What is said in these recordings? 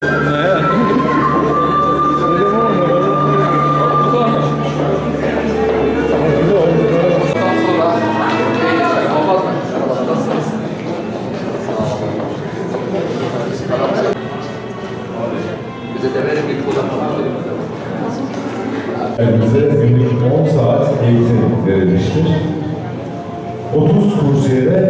Kola. Bize günlük 10 saat eğitim verilmiştir. 30 kursiyere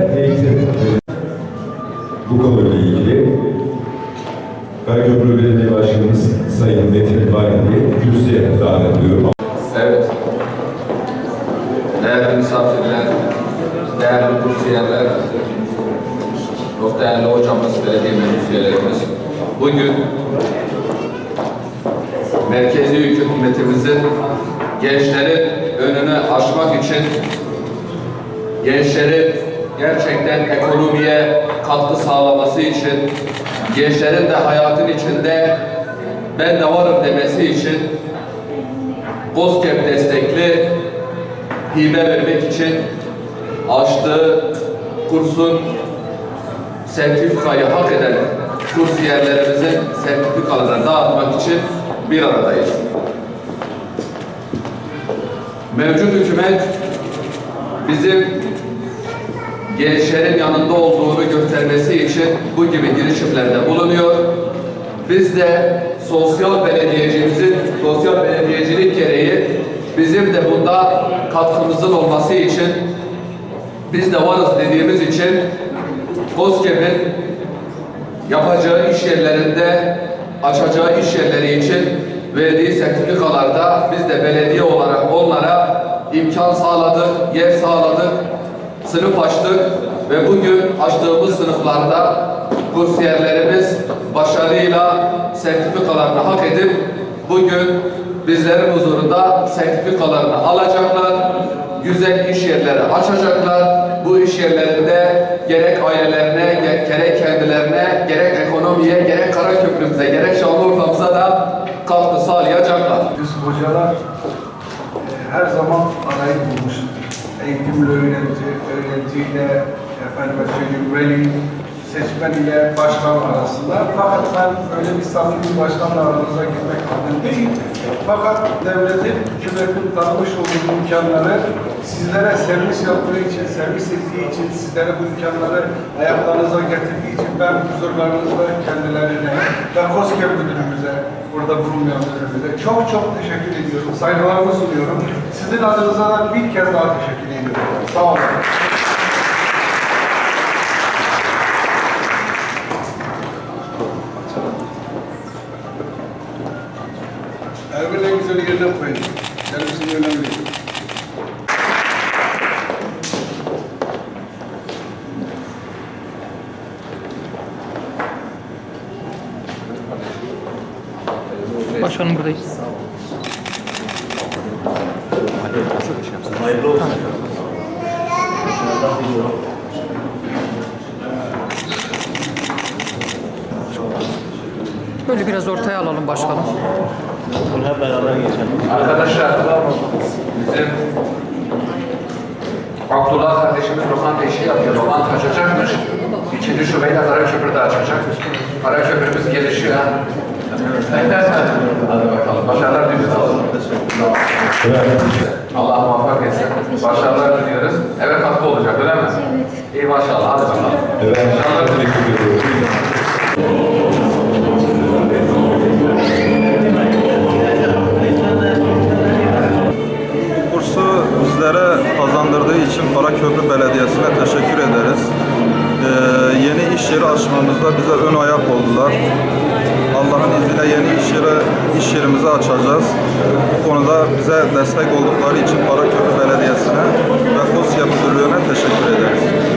çok değerli hocamız, belediye meclis üyelerimiz. Bugün merkezi hükümetimizin gençlerin önünü açmak için gençlerin gerçekten ekonomiye katkı sağlaması için gençlerin de hayatın içinde ben de varım demesi için COSGAP destekli hibe vermek için açtığı kursun sertifikayı hak eden kursiyerlerimizin sertifikalarını dağıtmak için bir aradayız. Mevcut hükümet bizim gençlerin yanında olduğunu göstermesi için bu gibi girişimlerde bulunuyor. Biz de sosyal belediyecimizin sosyal belediyecilik gereği bizim de bunda katkımızın olması için biz de varız dediğimiz için COSGAP'in yapacağı iş yerlerinde açacağı iş yerleri için verdiği sertifikalarda biz de belediye olarak onlara imkan sağladık, yer sağladık, sınıf açtık ve bugün açtığımız sınıflarda kursiyerlerimiz başarıyla sertifikalarını hak edip bugün bizlerin huzurunda sertifikalarını alacaklar. Güzel iş yerleri açacaklar. Bu iş yerlerinde gerek ailelerine, ge- gerek kendilerine, gerek ekonomiye, gerek Karaköprümüze, gerek Şanlıurfa'mıza da katkı sağlayacaklar. Biz hocalar e, her zaman arayı bulmuş. Eğitimli öğrenci, öğrenciyle, efendime söyleyeyim, veli, seçmen ile başkan arasında. Fakat ben öyle bir samimi başkanla aranıza girmek adın değil. Fakat devletin, hükümetin tanımış olduğu imkanları sizlere servis yaptığı için, servis ettiği için, sizlere bu imkanları ayaklarınıza getirdiği için ben huzurlarınızda kendilerine ve KOSGEB müdürümüze, burada bulunmayan müdürümüze çok çok teşekkür ediyorum. Saygılarımı sunuyorum. Sizin adınıza da bir kez daha teşekkür ediyorum. Sağ olun. Erbil en güzel yerine koyun. Servisini önemli. Başkanım buradayız. Böyle biraz ortaya alalım başkanım. Arkadaşlar bizim Abdullah kardeşimiz lokanta işi yapıyor. Lokanta açacakmış. İkinci şubeyi de Karaköprü'de açacak. Karaköprümüz gelişiyor. ha. Hadi bakalım. Başarılar diliyoruz. Allah muvaffak etsin. Başarılar diliyoruz. Eve katkı olacak öyle mi? İyi maşallah. Hadi bakalım. Evet, teşekkür ederiz. Ee, yeni iş yeri açmamızda bize ön ayak oldular. Allah'ın izniyle yeni iş yeri iş yerimizi açacağız. Bu konuda bize destek oldukları için Karaköprü Belediyesi'ne ve KOSYA Müdürlüğü'ne teşekkür ederiz.